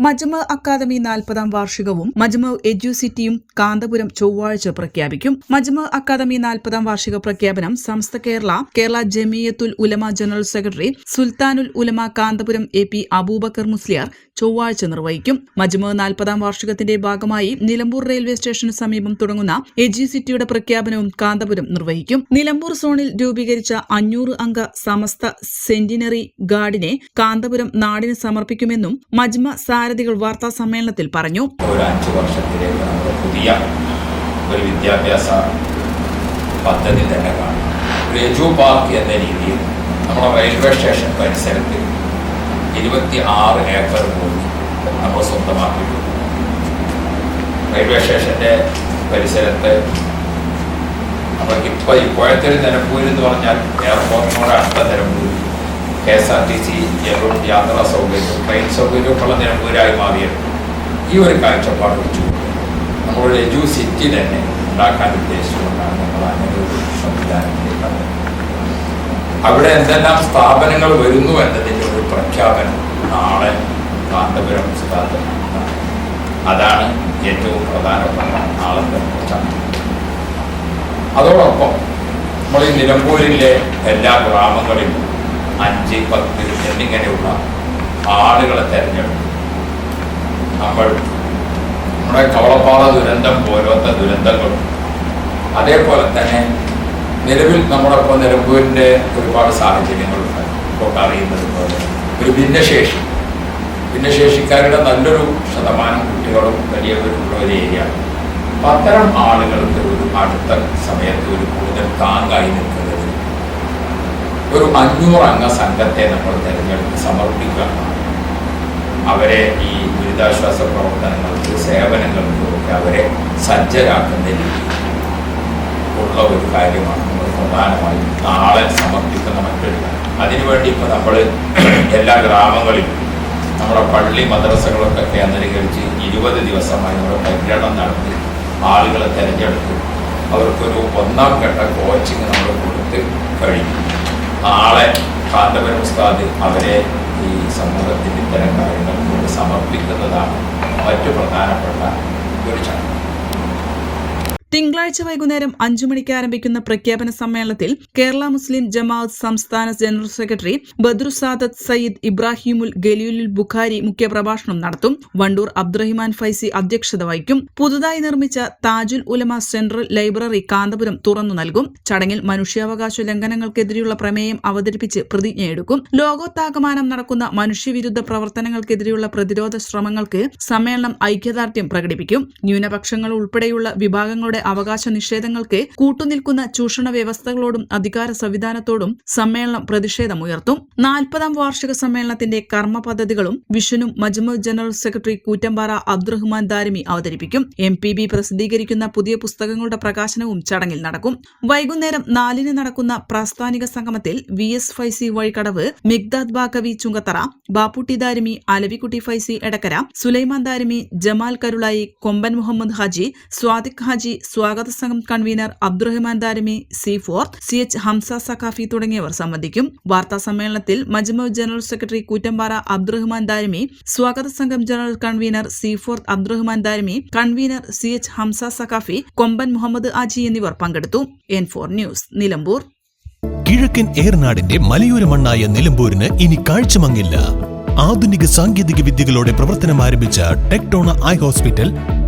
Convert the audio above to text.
Majma academy നാൽപ്പതാം വാർഷികവും മജ്മ എഡ്യൂസിറ്റിയും കാന്തപുരം ചൊവ്വാഴ്ച പ്രഖ്യാപിക്കും. മജ്മ അക്കാദമി നാൽപ്പതാം വാർഷിക പ്രഖ്യാപനം സംസ്ഥ Kerala Kerala Jamiyyathul Ulama general secretary Sultanul Ulama Kanthapuram A P Abubakar Musliyar ചൊവ്വാഴ്ച നിർവഹിക്കും. മജ്മ നാൽപ്പതാം വാർഷികത്തിന്റെ ഭാഗമായി നിലമ്പൂർ റെയിൽവേ സ്റ്റേഷന് സമീപം തുടങ്ങുന്ന എഡ്യൂസിറ്റിയുടെ പ്രഖ്യാപനവും കാന്തപുരം നിർവഹിക്കും. നിലമ്പൂർ സോണിൽ രൂപീകരിച്ച അഞ്ഞൂറ് അംഗ സമസ്ത സെന്റിനറി ഗാർഡിനെ കാന്തപുരം നാടിന് സമർപ്പിക്കുമെന്നും മജ്മ സാരഥികൾ വാർത്താ സമ്മേളനത്തിൽ പറഞ്ഞു. ഒരു പുതിയ ഒരു വിദ്യാഭ്യാസ പദ്ധതി തന്നെ കാണും. പാർക്ക് എന്ന രീതിയിൽ നമ്മുടെ റെയിൽവേ സ്റ്റേഷൻ പരിസരത്ത് ഇരുപത്തി ആറ് ഏക്കർ ഭൂമി നമ്മൾ സ്വന്തമാക്കിയിട്ടുണ്ട്. റെയിൽവേ സ്റ്റേഷന്റെ പരിസരത്ത് നമ്മൾക്ക് ഇപ്പോൾ ഇപ്പോഴത്തെ ഒരു നിലമ്പൂർ എന്ന് പറഞ്ഞാൽ എയർപോർട്ടിനോട് അടുത്ത Nilambur K S R T C airport യാത്രാ സൗകര്യവും ട്രെയിൻ സൗകര്യമൊക്കെ ഉള്ള നിലമ്പൂരായി മാറിയത് ഈ ഒരു കാഴ്ചപ്പാട് വെച്ചു. നമ്മളൊരു എജു സിറ്റി തന്നെ ഉണ്ടാക്കാൻ ഉദ്ദേശിച്ചുകൊണ്ടാണ് നമ്മൾ അങ്ങനെ ഒരു സംവിധാനത്തിലേക്ക് അവിടെ എന്തെല്ലാം സ്ഥാപനങ്ങൾ വരുന്നു എന്നതിന്റെ ഒരു പ്രഖ്യാപനം നാളെ കാന്തപുരം നടത്തും. അതാണ് ഏറ്റവും പ്രധാനപ്പെട്ട നാളത്തെ അതോടൊപ്പം നമ്മൾ ഈ നിലമ്പൂരിലെ എല്ലാ ഗ്രാമങ്ങളിലും അഞ്ച് പത്ത് എന്നിങ്ങനെയുള്ള ആളുകളെ തെരഞ്ഞെടുക്കും നമ്മൾ നമ്മുടെ കവളപ്പാറ ദുരന്തം പോലത്തെ ദുരന്തങ്ങളും അതേപോലെ തന്നെ നിലവിൽ നമ്മുടെ ഇപ്പോൾ നിലമ്പൂരിന്റെ ഒരുപാട് സാഹചര്യങ്ങളുണ്ട്. ഇപ്പോൾ അറിയുന്നത് പോലെ ഒരു ഭിന്നശേഷി. ഭിന്നശേഷിക്കാരുടെ നല്ലൊരു ശതമാനം കുട്ടികളും വലിയവരുള്ള ഒരു ഏരിയ. അത്തരം ആളുകൾക്ക് ഒരു അടുത്ത സമയത്ത് ഒരു കൂടുതൽ താങ്ങായി നിൽക്കുന്നതിന് ഒരു അഞ്ഞൂറ് അംഗ സംഘത്തെ നമ്മൾ തിരഞ്ഞെടുത്ത് സമർപ്പിക്കുക. അവരെ ഈ ദുരിതാശ്വാസ പ്രവർത്തനങ്ങൾക്ക് സേവനങ്ങൾക്കും ഒക്കെ അവരെ സജ്ജരാക്കുന്ന രീതിയിൽ ഉള്ള ഒരു കാര്യമാണ് നമ്മൾ പ്രധാനമായും നാളെ സമർപ്പിക്കുന്ന മറ്റൊരു അതിനുവേണ്ടി ഇപ്പോൾ നമ്മൾ എല്ലാ ഗ്രാമങ്ങളിലും നമ്മുടെ പള്ളി മദ്രസകളൊക്കെ കേന്ദ്രീകരിച്ച് ഇരുപത് ദിവസമായി നമ്മുടെ പര്യടനം നടത്തി ആളുകളെ തിരഞ്ഞെടുത്ത് അവർക്കൊരു ഒന്നാം ഘട്ട കോച്ചിങ് നമ്മൾ കൊടുത്ത് കഴിഞ്ഞു. നാളെ കാന്തപുരം ഉസ്താദ് അവരെ ഈ സമൂഹത്തിന്റെ ഇത്തരം കാര്യങ്ങൾ കൊണ്ട് സമർപ്പിക്കുന്നതാണ് മറ്റു പ്രധാനപ്പെട്ട ഒരു ചടങ്ങ്. തിങ്കളാഴ്ച വൈകുന്നേരം അഞ്ചു മണിക്ക് ആരംഭിക്കുന്ന പ്രഖ്യാപന സമ്മേളനത്തിൽ കേരള മുസ്ലിം ജമാഅത്ത് സംസ്ഥാന ജനറൽ സെക്രട്ടറി ബദ്രു സാദത്ത് സയ്യിദ് ഇബ്രാഹിമുൽ ഗലിയുൽ ബുഖാരി മുഖ്യപ്രഭാഷണം നടത്തും. വണ്ടൂർ അബ്ദുറഹിമാൻ ഫൈസി അധ്യക്ഷത വഹിക്കും. പുതുതായി നിർമ്മിച്ച താജുൽ ഉലമ സെൻട്രൽ ലൈബ്രറി കാന്തപുരം തുറന്നു നൽകും. ചടങ്ങിൽ മനുഷ്യാവകാശ ലംഘനങ്ങൾക്കെതിരെയുള്ള പ്രമേയം അവതരിപ്പിച്ച് പ്രതിജ്ഞയെടുക്കും. ലോകോത്താകമാനം നടക്കുന്ന മനുഷ്യവിരുദ്ധ പ്രവർത്തനങ്ങൾക്കെതിരെയുള്ള പ്രതിരോധ ശ്രമങ്ങൾക്ക് സമ്മേളനം ഐക്യദാർഢ്യം പ്രകടിപ്പിക്കും. ന്യൂനപക്ഷങ്ങൾ ഉൾപ്പെടെയുള്ള വിഭാഗങ്ങളുടെ അവകാശ നിഷേധങ്ങൾക്ക് കൂട്ടുനിൽക്കുന്ന ചൂഷണ വ്യവസ്ഥകളോടും അധികാര സംവിധാനത്തോടും സമ്മേളനം പ്രതിഷേധമുയർത്തും നാൽപ്പതാം വാർഷിക സമ്മേളനത്തിന്റെ കർമ്മ പദ്ധതികളും വിഷനും മജ്മു ജനറൽ സെക്രട്ടറി കൂറ്റമ്പാറ അബ്ദുറഹ്മാൻ ദാരിമി അവതരിപ്പിക്കും. എം പി ബി പ്രസിദ്ധീകരിക്കുന്ന പുതിയ പുസ്തകങ്ങളുടെ പ്രകാശനവും ചടങ്ങിൽ നടക്കും. വൈകുന്നേരം നാലിന് നടക്കുന്ന പ്രാസ്ഥാനിക സംഗമത്തിൽ വി എസ് ഫൈസി വഴിക്കടവ് മിഗ്ദാദ് ബാക്കവി ചുങ്കത്തറ ബാപ്പുട്ടി ദാരിമി അലവിക്കുട്ടി ഫൈസി എടക്കര സുലൈമാൻ ദാരിമി ജമാൽ കരുളായി കൊമ്പൻ മുഹമ്മദ് ഹാജി സ്വാദിഖ് ഹാജി സ്വാഗത സംഘം convener Abdurahman Darimi C fourth C H Hamza Saqafi തുടങ്ങിയവർ സംബന്ധിക്കും. വാർത്താ സമ്മേളനത്തിൽ മജ്മു ജനറൽ സെക്രട്ടറി കൂറ്റമ്പാറ അബ്ദുറഹ്മാൻ ദാരിമി സ്വാഗത സംഘം general convener C fourth Abdurahman Darimi convener C H Hamsa Saqafi Komban Muhammad Haji എന്നിവർ പങ്കെടുത്തു. N four news Nilambur. കിഴക്കൻ ഏർനാടിന്റെ മലയോര മണ്ണായ നിലമ്പൂരിന് ഇനി കാഴ്ചമങ്ങില്ല. ആധുനിക സാങ്കേതിക വിദ്യകളോടെ പ്രവർത്തനം ആരംഭിച്ച ടെക്ടോണ ഐ ഹോസ്പിറ്റൽ